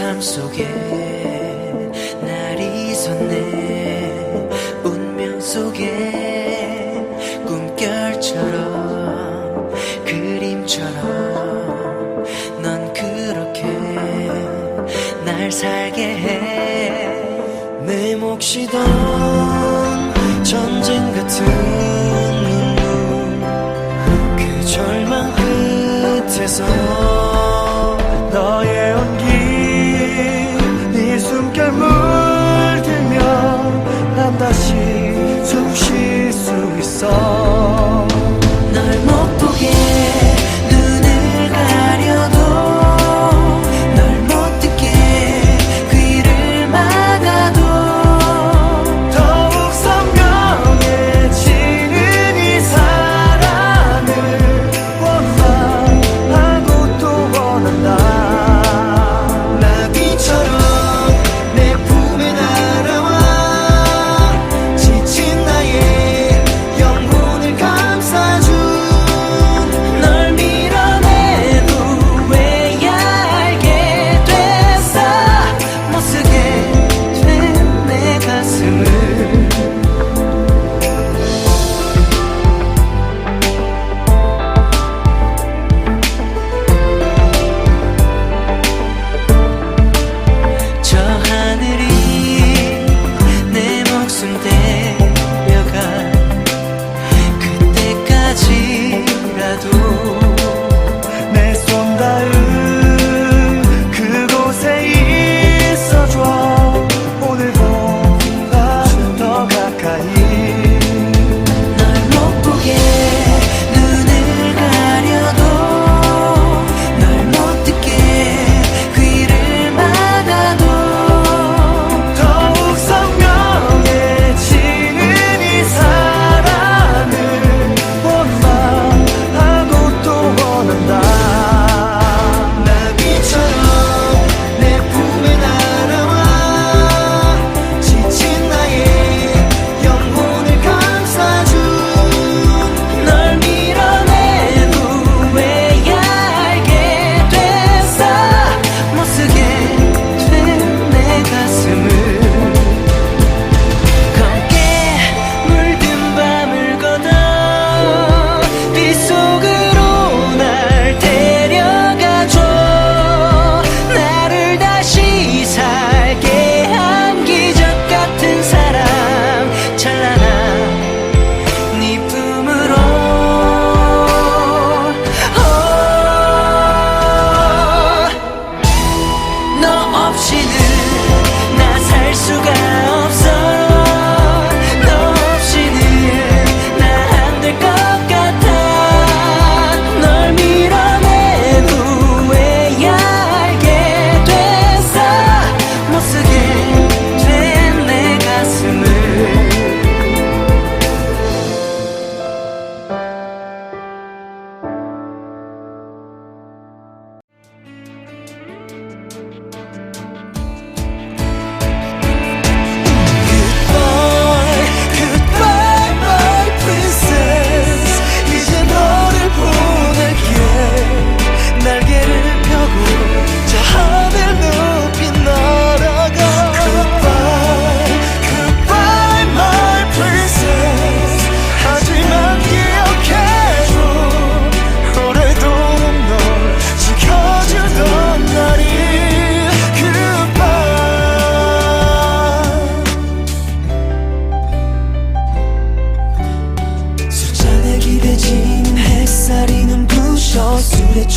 삶 속에 날이 섰네. 운명 속에 꿈결처럼 그림처럼 넌 그렇게 날 살게 해. 내 몫이 던 전쟁 같은 눈물 그 절망 끝에서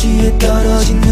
수치에 떨어진